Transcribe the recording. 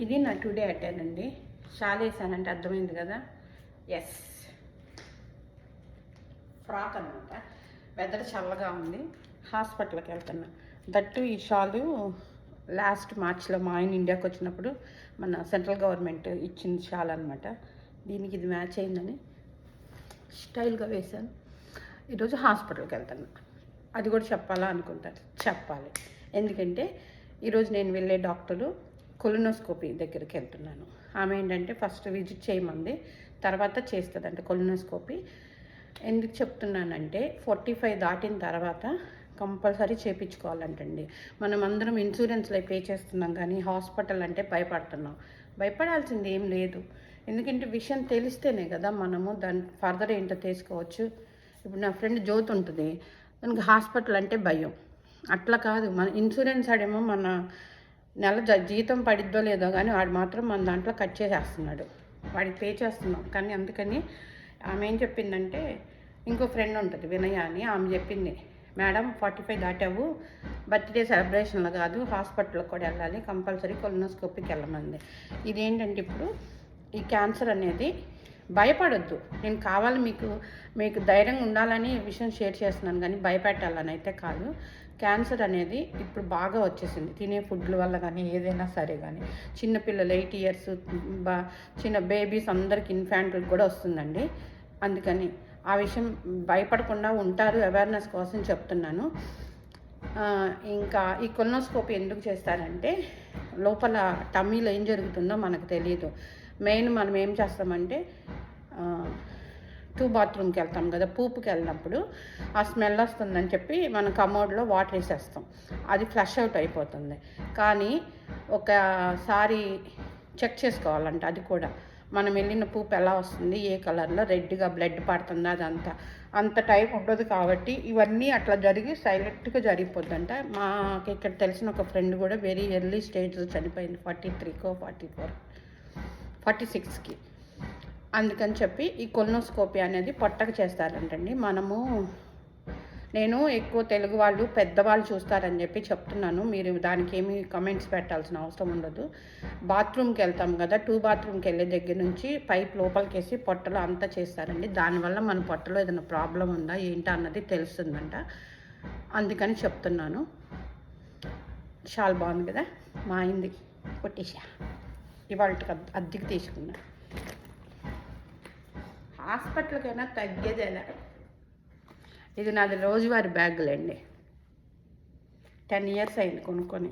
ఇది నా today attend అండి షాల్ వేసానంటే అర్థమైంది కదా? ఎస్ ఫ్రాక్ అనమాట వెదర్ చల్లగా ఉంది. హాస్పిటల్కి వెళ్తున్నా. దట్టు ఈ షాలు లాస్ట్ మార్చ్లో మా ఆయన ఇండియాకి వచ్చినప్పుడు మన సెంట్రల్ గవర్నమెంట్ ఇచ్చిన షాల్ అనమాట దీనికి ఇది మ్యాచ్ అయిందని స్టైల్గా వేశాను. ఈరోజు హాస్పిటల్కి వెళ్తున్నా. అది కూడా చెప్పాలా అనుకుంటారు చెప్పాలి. ఎందుకంటే ఈరోజు నేను వెళ్ళే డాక్టరు కొలినోస్కోపీ దగ్గరికి వెళ్తున్నాను. ఆమె ఏంటంటే ఫస్ట్ విజిట్ చేయమంది తర్వాత చేస్తుందంట కొలినోస్కోపీ. ఎందుకు చెప్తున్నానంటే ఫార్టీ ఫైవ్ దాటిన తర్వాత కంపల్సరీ చేయించుకోవాలంటండి మనం అందరం ఇన్సూరెన్స్లో పే చేస్తున్నాం కానీ హాస్పిటల్ అంటే భయపడుతున్నాం. భయపడాల్సింది ఏం లేదు. ఎందుకంటే విషయం తెలిస్తేనే కదా మనము దాని ఫర్దర్ ఏంటో తీసుకోవచ్చు ఇప్పుడు నా ఫ్రెండ్ జ్యోతి ఉంటుంది. దానికి హాస్పిటల్ అంటే భయం. అట్లా కాదు. మన ఇన్సూరెన్స్ ఆడేమో మన నెల జ- జీతం పడిద్దో లేదో కానీ వాడు మాత్రం మన దాంట్లో కట్ చేసేస్తున్నాడు. వాడికి పే చేస్తున్నాం. కానీ అందుకని ఆమె ఏం చెప్పిందంటే ఇంకో ఫ్రెండ్ ఉంటుంది వినయ అని ఆమె చెప్పింది మేడం ఫార్టీ ఫైవ్ దాటావు. బర్త్డే సెలబ్రేషన్లో కాదు హాస్పిటల్కి కూడా వెళ్ళాలి. కంపల్సరీ కొలినోస్కోపీకి వెళ్ళమంది. ఇదేంటంటే ఇప్పుడు ఈ క్యాన్సర్ అనేది భయపడొద్దు. నేను కావాలి మీకు మీకు ధైర్యంగా ఉండాలని ఈ విషయం షేర్ చేస్తున్నాను కానీ భయపెట్టాలని అయితే కాదు. క్యాన్సర్ అనేది ఇప్పుడు బాగా వచ్చేసింది. తినే ఫుడ్ల వల్ల కానీ ఏదైనా సరే కానీ. చిన్నపిల్లలు ఎయిట్ ఇయర్స్ బా చిన్న బేబీస్ అందరికి ఇన్ఫాంట్లకు కూడా వస్తుందండి. అందుకని ఆ విషయం భయపడకుండా ఉంటారు అవేర్నెస్ కోసం చెప్తున్నాను. ఇంకా ఈ కొలనోస్కోపీ ఎందుకు చేస్తారంటే లోపల టమ్మీలో ఏం జరుగుతుందో మనకు తెలియదు మెయిన్ మనం ఏం చేస్తామంటే టూ బాత్రూమ్కి వెళ్తాం కదా పూపుకి వెళ్ళినప్పుడు ఆ స్మెల్ వస్తుందని చెప్పి మనం కమోడ్లో వాటర్ వేసేస్తాం. అది ఫ్లష్ అవుట్ అయిపోతుంది. కానీ ఒకసారి చెక్ చేసుకోవాలంట అది కూడా. మనం వెళ్ళిన పూపు ఎలా వస్తుంది ఏ కలర్లో రెడ్గా బ్లడ్ పడుతుంది అదంతా. అంత టైం ఉండదు కాబట్టి ఇవన్నీ అట్లా జరిగి సైలెంట్గా జరిగిపోద్దంట. మాకు ఇక్కడ తెలిసిన ఒక ఫ్రెండ్ కూడా వెరీ ఎర్లీ స్టేజ్లో చనిపోయింది ఫార్టీ త్రీకో ఫార్టీ ఫోర్ ఫార్టీ సిక్స్కి. అందుకని చెప్పి ఈ కొలనోస్కోపీ అనేది పొట్టకు చేస్తారంటండి. మనము నేను ఎక్కువ తెలుగు వాళ్ళు పెద్దవాళ్ళు చూస్తారని చెప్పి చెప్తున్నాను. మీరు దానికి ఏమి కమెంట్స్ పెట్టాల్సిన అవసరం ఉండదు. బాత్రూమ్కి వెళ్తాం కదా టూ బాత్రూమ్కి వెళ్ళే దగ్గర నుంచి పైప్ లోపలికి వేసి పొట్టలో అంతా చేస్తారండి. దానివల్ల మన పొట్టలో ఏదైనా ప్రాబ్లం ఉందా ఏంటా అన్నది తెలుస్తుందంట. అందుకని చెప్తున్నాను. చాలా బాగుంది కదా మా అయింది కొట్టేసా. ఇవాళ అద్దెకి తీసుకున్నా. హాస్పిటల్కైనా తగ్గేదేలా. ఇది నాది రోజువారి బ్యాగులండి. టెన్ ఇయర్స్ అయింది కొనుక్కొని.